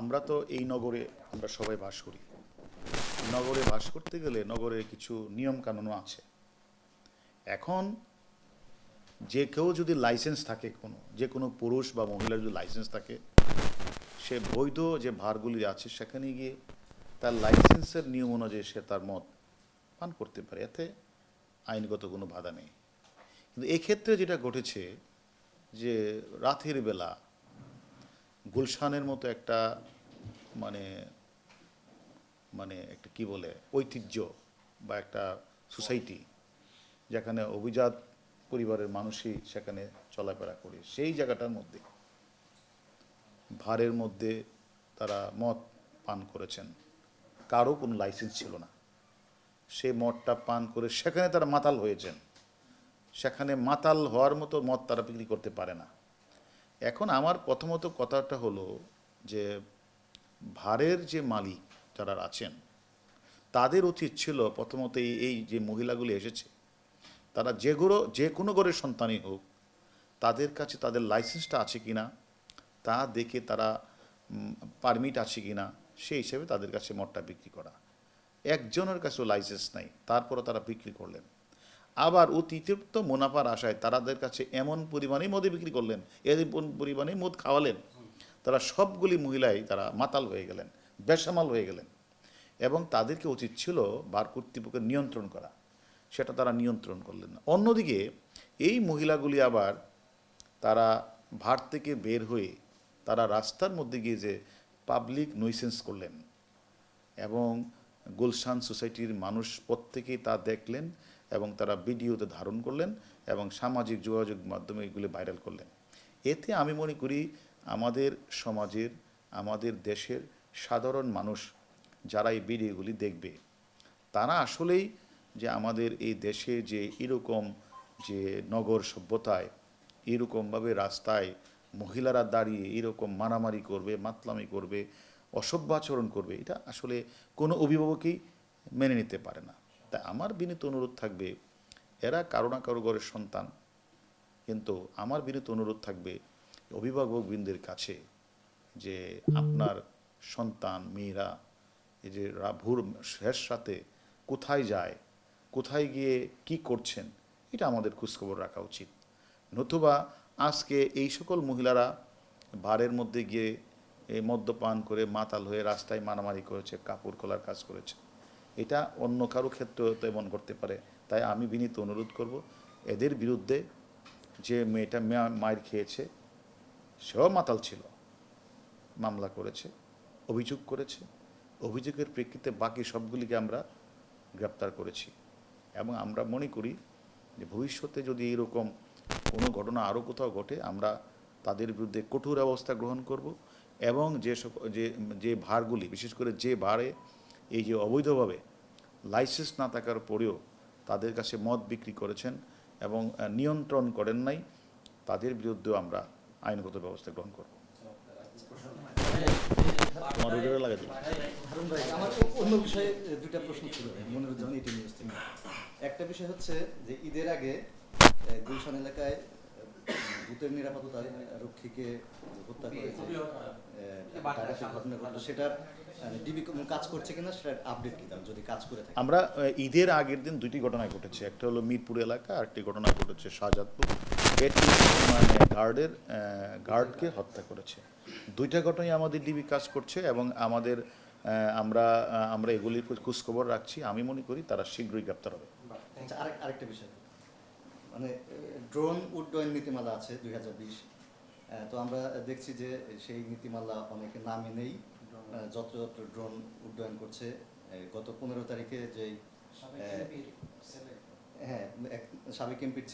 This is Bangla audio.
আমরা তো এই নগরে আমরা সবাই বাস করি। নগরে বাস করতে গেলে নগরে কিছু নিয়ম কানুনও আছে। এখন যে কেউ যদি লাইসেন্স থাকে কোনো, যে কোনো পুরুষ বা মহিলার যদি লাইসেন্স থাকে, সে বৈধ যে ভারগুলি আছে সেখানে গিয়ে তার লাইসেন্সের নিয়ম অনুযায়ী সে তার মত পান করতে পারে, এতে আইনগত কোনো বাধা নেই। কিন্তু এক্ষেত্রে যেটা ঘটেছে যে রাতের বেলা গুলশানের মতো একটা মানে মানে একটা কি বলে, ঐতিহ্য বা একটা সোসাইটি, যেখানে অভিজাত পরিবারের মানুষই সেখানে চলাফেরা করে। সেই জায়গাটার মধ্যে, ভারের মধ্যে তারা মদ পান করেছেন। কারও কোনো লাইসেন্স ছিল না। সে মদটা পান করে সেখানে তারা মাতাল হয়েছেন। সেখানে মাতাল হওয়ার মতো মদ তারা বিক্রি করতে পারে না। এখন আমার প্রথমত কথাটা হলো যে ভারের যে মালিক যারা আছেন, তাদের উচিত ছিল প্রথমত এই যে মহিলাগুলি এসেছে। তারা যে গরো, যে কোনো ঘরের সন্তানই হোক, তাদের কাছে তাদের লাইসেন্সটা আছে কি না তা দেখে তারা পারমিট আছে কি না সেই হিসেবে তাদের কাছে মদটা বিক্রি করা। একজনের কাছেও লাইসেন্স নাই তারপরে তারা বিক্রি করলেন। আবার অতিরিক্ত মুনাফার আশায় তাদের কাছে এমন পরিমাণেই মদে বিক্রি করলেন, এমন পরিমাণেই মদ খাওয়ালেন। তারা সবগুলি মহিলাই তারা মাতাল হয়ে গেলেন, বেসামাল হয়ে গেলেন এবং তাদেরকে উচিত ছিল বার কর্তৃপক্ষের নিয়ন্ত্রণ করা। সেটা তারা নিয়ন্ত্রণ করলেন অন্যদিকে এই মহিলাগুলি আবার তারা ভার থেকে বের হয়ে তারা রাস্তার মধ্যে গিয়ে যে পাবলিক নইসেন্স করলেন এবং গুলশান সোসাইটির মানুষ প্রত্যেকেই তা দেখলেন এবং তারা ভিডিওতে ধারণ করলেন এবং সামাজিক যোগাযোগ মাধ্যমে এগুলি ভাইরাল করলেন। এতে আমি মনে করি আমাদের সমাজের, আমাদের দেশের সাধারণ মানুষ যারা এই ভিডিওগুলি দেখবে, তারা আসলেই যে আমাদের এই দেশে যে এরকম যে নগর সভ্যতায়, এরকমভাবে রাস্তায় মহিলারা দাঁড়িয়ে এরকম মারামারি করবে, মাতলামি করবে, অসভ্য আচরণ করবে, এটা আসলে কোনো অভিভাবকই মেনে নিতে পারে না। তাই আমার বিনীত অনুরোধ থাকবে, এরা কারও না কারও ঘরের সন্তান। কিন্তু আমার বিনীত অনুরোধ থাকবে অভিভাবকবৃন্দের কাছে যে আপনার সন্তান, মেয়েরা, এই যে ভোর শেষ সাথে কোথায় যায়, কোথায় গিয়ে কি করছেন, এটা আমাদের খোঁজখবর রাখা উচিত। নতুবা আজকে এই সকল মহিলারা বারের মধ্যে গিয়ে মদ্যপান করে মাতাল হয়ে রাস্তায় মারামারি করেছে, কাপড় খোলার কাজ করেছে। এটা অন্য কারও ক্ষেত্রেও এমন করতে পারে। তাই আমি বিনীত অনুরোধ করব, এদের বিরুদ্ধে যে মেয়েটা মেয়া- মায়ের খেয়েছে, সেও মাতাল ছিল, মামলা করেছে, অভিযোগ করেছে, অভিযোগের প্রেক্ষিতে বাকি সবগুলিকে আমরা গ্রেপ্তার করেছি। এবং আমরা মনে করি যে ভবিষ্যতে যদি এরকম কোনো ঘটনা আরও কোথাও ঘটে, আমরা তাদের বিরুদ্ধে কঠোর অবস্থা গ্রহণ করব এবং যে যে যে ভারগুলি, বিশেষ করে যে ভারে এই যে অবৈধভাবে লাইসেন্স না থাকার পরেও তাদের কাছে মদ বিক্রি করেছেন এবং নিয়ন্ত্রণ করেন নাই তাদের বিরুদ্ধেও আমরা আইনগত ব্যবস্থা গ্রহণ করব। তোমার ওইটা লাগাই দিলাম। ভাই আমার অন্য বিষয়ে দুটা প্রশ্ন ছিল মনিরুজ্জামান এটি নিউজ থেকে একটা বিষয় হচ্ছে যে ঈদের আগে গুলশান এলাকায় ভূতের নিরাপত্তা রক্ষীকে হত্যা করে সেটা ডিবি কাজ করছে কিনা সেটার আপডেট কি যদি কাজ করে থাকে? আমরা ঈদের আগের দিন দুইটি ঘটনা ঘটেছে। একটা হলো মিরপুর এলাকা আর একটি ঘটনা ঘটেছে শাহজাদপুর। মানে গার্ডের গার্ডকে হত্যা করেছে। দুইটা ঘটনাই আমাদের ডিবি কাজ করছে এবং আমাদের আমরা আমরা এগুলির খোঁজখবর রাখছি। আমি মনে করি তারা শীঘ্রই গ্রেপ্তার হবে। আচ্ছা আরেকটা বিষয়। মানে ড্রোন উড্ডয়ন নীতিমালা আছে দুই হাজার বিশ। তো আমরা দেখছি যে সেই নীতিমালা অনেকে না মেনেই যত্রতত্র ড্রোন উড্ডয়ন করছে। গত পনেরো তারিখে যেই হ্যাঁ সাবেক এমপির